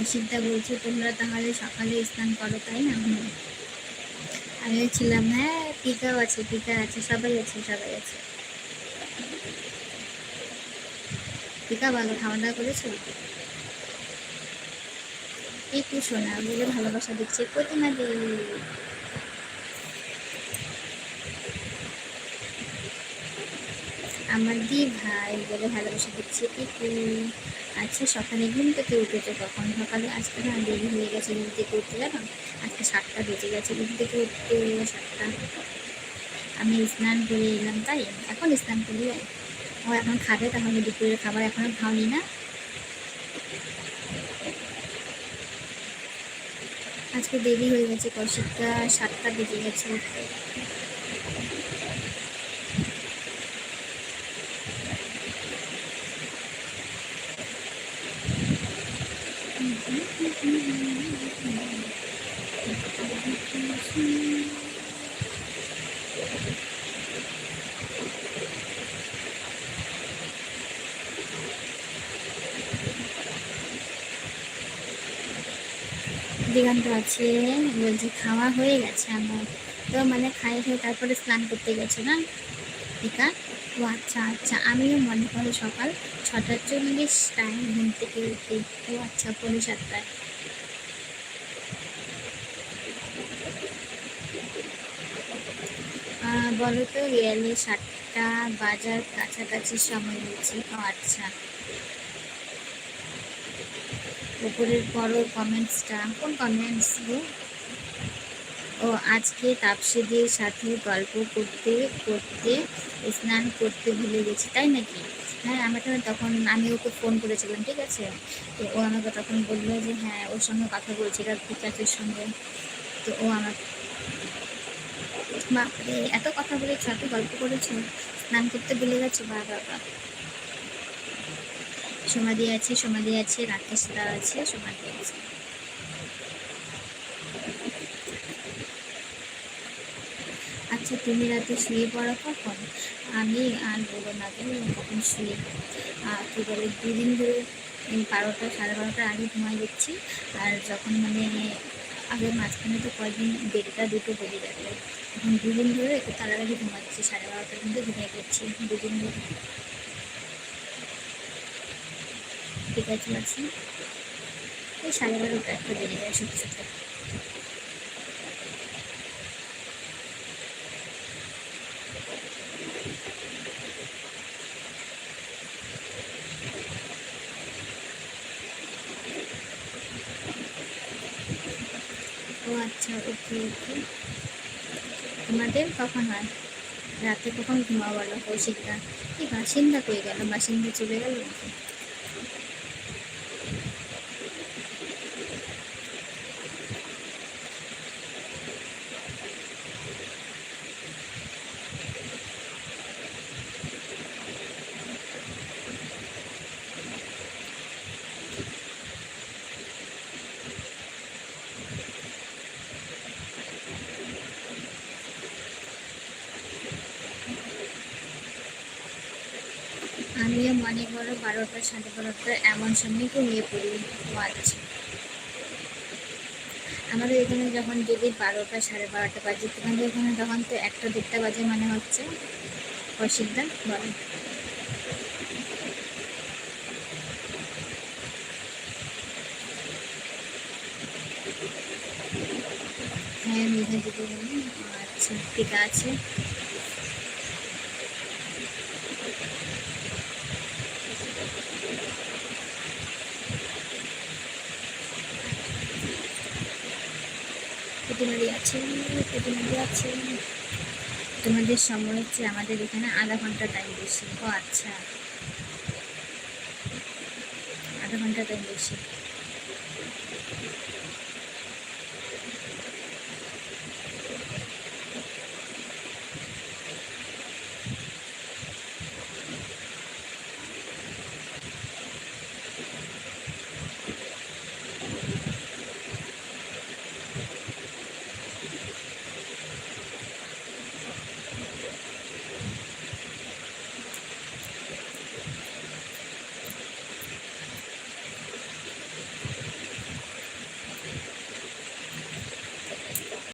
অসিদ্ধা বলছে, তোমরা তাহলে সকালে স্নান করো, তাই না? আমি ছিলাম হ্যাঁ টিকাও আছে, টিকা আছে, সবাই আছে সবাই আছে। টিকা ভালো, খাওয়া দাওয়া করেছ? একটু শোনা বলে ভালোবাসা দিচ্ছে, প্রতিমা দেবী। আমার দি ভাই বলে ভালোবাসা দিচ্ছে একটু আচ্ছা সকালে ঘুম থেকে উঠেছে কখন সকালে আজকে না? দেরি হয়ে গেছে ঘুম থেকে উঠতে, জানো? আজকে সাতটা বেজে গেছে ঘুম থেকে উঠতে, সাতটা। আমি স্নান করে এলাম, তাই? এখন স্নান করি ও, এখন খাবে তাহলে, দুপুরের খাবার এখনও খাওনি না? আজকে দেরি হয়ে গেছে কৌশিকটা সাতটা বেজে গেছে দিগন্ত আছে, বলছি খাওয়া হয়ে গেছে আমার। তো মানে খাই খেয়ে তারপরে স্নান করতে গেছে না? টিকা ও আচ্ছা আচ্ছা। আমিও মনে করো সকাল ছটা চল্লিশ টাইম ঘুম থেকে উঠি। ও আচ্ছা পৌনে সাতটায়। বলো তো রিয়ালি সাতটা বাজার কাছাকাছি সময় হয়েছে ও আচ্ছা। উপরের পরও কমেন্টসটা কোন কমেন্টস গো? ও আজকে তাপসিদের সাথে গল্প করতে করতে, স্নান করতে ভুলে গেছি, তাই নাকি? হ্যাঁ আমাকে তখন, আমি ওকে ফোন করেছিলাম, ঠিক আছে? তো ও আমাকে তখন বলল যে হ্যাঁ ওর সঙ্গে কথা বলছিলাম পিকাচের সঙ্গে। তো ও আমার, বাপরে, এত কথা বলেছ, এত গল্প করেছ, স্নান করতে ভুলে গেছো, বা বাবা সমাধি আছে সমাধি আছে রাকেশ দা আছে, সমাধি আছে। আচ্ছা তুমি রাতে শুয়ে পড়ো কখন? আমি আর বলো না গো কখন শুয়ে কী বলে, দুদিন ধরে বারোটা, সাড়ে বারোটার আগে ঘুমাই দিচ্ছি আর যখন মানে আগে মাঝখানে তো কয়েকদিন দেড়টা দুটো বেজে যাবে এখন দুদিন ধরে একটু তাড়াতাড়ি ঘুমাচ্ছি, সাড়ে বারোটার মধ্যে ঘুমিয়ে পড়ছি দুদিন ধরে। ঠিক আছে আছে। এই সাড়ে বারোটা একটা বেজে যায়, সত্যি সত্যি। আচ্ছা ওকে ওকে। তোমাদের কখন হয়? রাতে কখন ঘুমা বলো? কৌশিকটা কি বাসিন্দা কই গেল? বাসিন্দা চলে গেল আমিও মনে করো বারোটা সাড়ে বারোটা এমন সময় ঘুমিয়ে পড়ি আচ্ছা আমাদের এখানে যখন যদি বারোটা সাড়ে বারোটা বাজে, তোমাদের এখানে তখন তো একটা দেড়টা বাজে মানে হচ্ছে। অসুবিধা বলো। হ্যাঁ মেঘা দিদি আচ্ছা ঠিক আছে। প্রতিনিধি আছে পুতুমারি আছে তোমাদের সময় হচ্ছে আমাদের এখানে আধা ঘণ্টা টাইম বেশি। ও আচ্ছা। আধা ঘণ্টা টাইম বেশি।